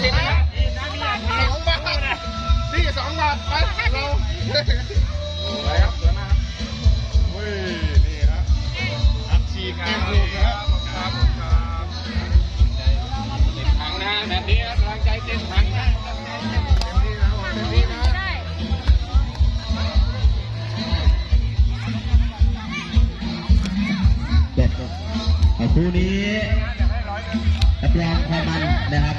เห็นไหมครับสองบาทนี่สองบาทไปเราไปครับสวยมากครับเว้ยนี่ครับอัดฉีกเต็มลูกนะครับครับครับเต็มถังนะแบบนี้ครับกำลังใจเต็มถังนะเต็มที่นะเต็มที่นะได้จบเอาคู่นี้รับรองความมันนะครับ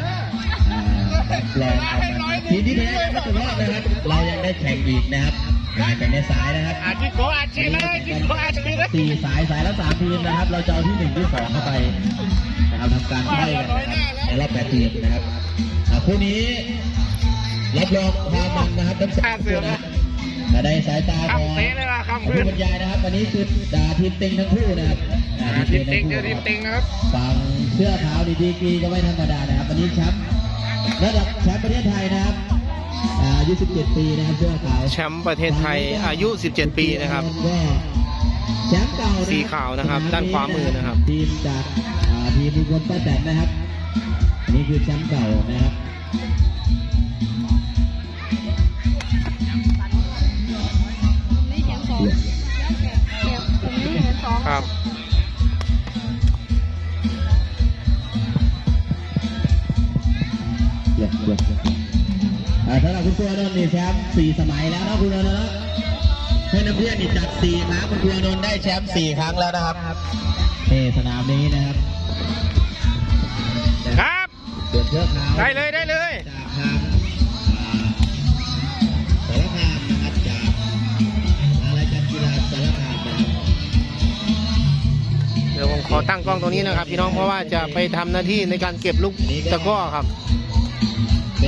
ารับรองความมันทีมที่แพ้ยังไม่ตกรอบนะครับ เรายังได้แข่งอีกนะครับอ่าแข่งในสายนะครับอาจิโกอาจิเลยจิโกอาจิเลยสี่สายสายละสามทีมนะครับ เราจะเอาที่หนึ่งที่สองเข้าไปนะครับทำการไล่กันนะครับในรอบแปดทีมนะครับอ่าคู่นี้รับรองความมันนะครับทั้งสามคู่นะครับแต่ในสายตาของคำเตะเลยว่ะคำผู้พื้นบรรยายนะครับวันนี้คือดาทีมเต็งทั้งคู่นะครับอ่าทีมทั้ติงคู่เจอทีมติงนะครับฝั่งเสื้อขาวดีดีกรีก็ไม่ธรรมดานะครับวันนี้แชมป์ ระดับแชมป์ประเทศไทยนะครับอ่าอายุ 17 ปีนะครับเสื้อขาวแชมป์ประเทศไทยอายุ 17 ปีนะครับก็แชมป์เก่านะสีขาวนะครับ ด้านขวามือนะครับทีมจากอ่าทีมมีคนป้าแตนนะครับอันนี้คือแชมป์เก่านะครับ คุณครูอานนท์นี่แชมป์สี่สมัยแล้วนะคุณอานนท์นะให้นักเรียนนี่จัดสี่ครั้งคุณครูอานนท์ได้แชมป์สี่ครั้งแล้วนะครับนี่สนามนี้นะครับ ครับเดือดเชือกขาวได้เลยได้เลยจากทางอ่าสารคามนะครับจากอะไรายการกีฬาสารคามนะครับเดี๋ยวผมขอตั้งกล้องตรงนี้นะครับ พี่น้องเพราะว่าจะไปทำหน้าที่ในการเก็บลูกตะกร้อครับ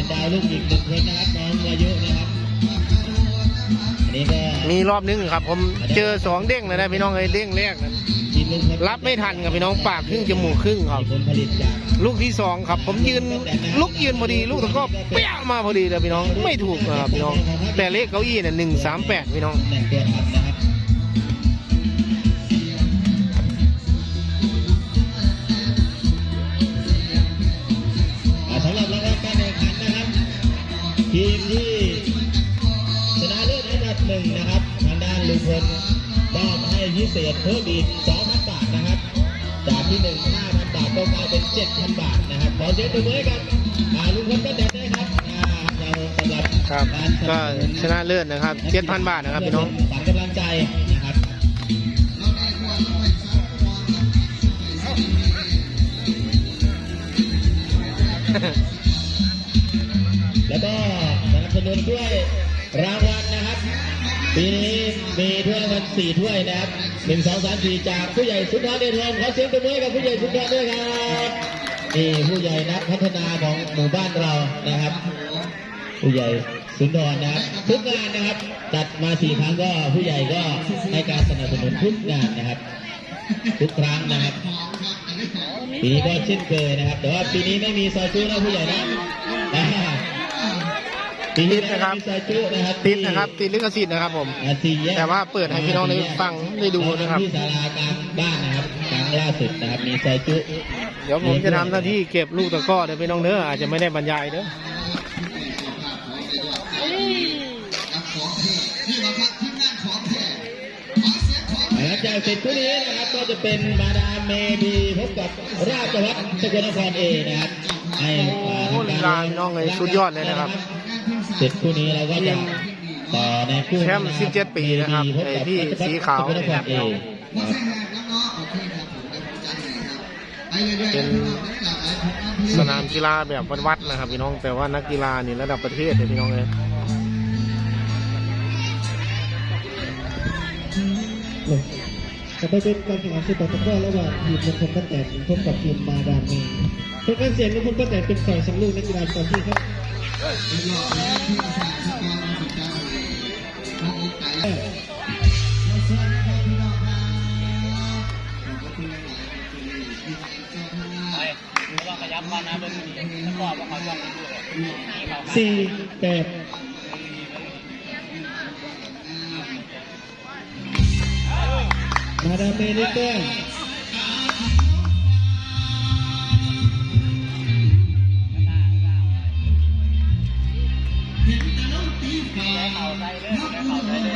เป็นดาวลูกอีกหนึ่งคนนะครับน้องวายุนะครับอันนี้ก็มีรอบนึงครับ ผมเจอสองเด้งเลยนะพี่น้องไอ้เด้งแรกนั้นทีมลุงพลรับไม่ทันครับพี่น้องปากครึ่งจมูกครึ่งครับมีผลผลิตจากลูกที่สองครับ ผมยืนลุกยืนพอดี ลูกตะกร้อเปี้ยมาพอดีเลยพี่น้องไม่ถูกนะครับพี่น้อง แต่เลขเก้าอี้เนี่ยหนึ่งสามแปดพี่น้องตำแหน่งตัวทำนะครับ ชนะเลิศอันดับหนึ่งนะครับทางด้านลุงพลมอบให้พิเศษเพิ่มอีก2,000 บาทนะครับ จากที่หนึ่ง5,000 บาทก็กลายเป็น 7,000 บาทนะครับขอเสียงปรบมือให้กับอ่าลุงพลก็เด็ดได้ครับอ่าเราสำหรับครับการสนัก็บสนุนชนะเลิศนะครับเจ็ดพันบาทนะครับพี่น้อง ขวัญกำลังใจนะครับแล้วก็ สนับสนุนด้วยรางวัลนะครับ ปีนี้มีถ้วยรางวัลสี่ถ้วยนะครับหนึ่งสองสามสี่จากผู้ใหญ่สุนทรเดชทองขอเสียงปรบมือกับผู้ใหญ่สุนทรด้วยครับนี่ผู้ใหญ่นักพัฒนาของหมู่บ้านเรานะครับ ผู้ใหญ่สุนทรนะครับทุกงานนะครับจัดมาสี่ครั้งก็ผู้ใหญ่ก็ให้การสนับสนุนทุกงานนะครับ ทุกครั้งนะครับปีนี้ก็เช่นเคยนะครับ แต่ว่าปีนี้ไม่มีซอจุนะผู้ใหญ่นะ ติดนะครับไม่มีซอยจุนะครับ ติดนะครับ ติดลิขสิทธิ์นะครับ ผมอ่าสี่แยกแต่ว่าเปิดให้พี่น้องได้ฟังได้ดูนะครับที่ศาลากลางบ้านนะครับครั้งล่าสุดนะครับมีซอยจุเดี๋ยวผมจะทำหน้าที่เก็บลูกตะกร้อเดี๋ยวพี่น้องเนื้ออาจจะไม่ได้บรรยายเด้อหลังจากเสร็จคู่นี้นะครับก็จะเป็นมาดามเมดีพบกับราชวัฒน์สกลนครเอนะครับให้อ่าโอ้ทำลีการลาพี่น้องเลยสุดยอดเลยนะครับ เสร็จคู่นี้เราก็จะต่อในคู่แชมป์17 ปีนะครับไอ้ที่สีขาวสกลนครเอนะครับเป็นสนามกีฬาแบบวัดๆนะครับพี่น้องแต่ว่านักกีฬานี่ระดับประเทศเลยพี่น้องเลยจะไปเป็นการแข่งขันสุดตะกร้อระหว่างทีมมงคลตั้งแต่พบกับทีมมาดามเมย์เป็นการเสียงมงคลตั้งแต่เป็นฝ่ายสำลูกนักกีฬาตอนที่ครับ สี่แปดมาดามเมย์นี่แต้มอ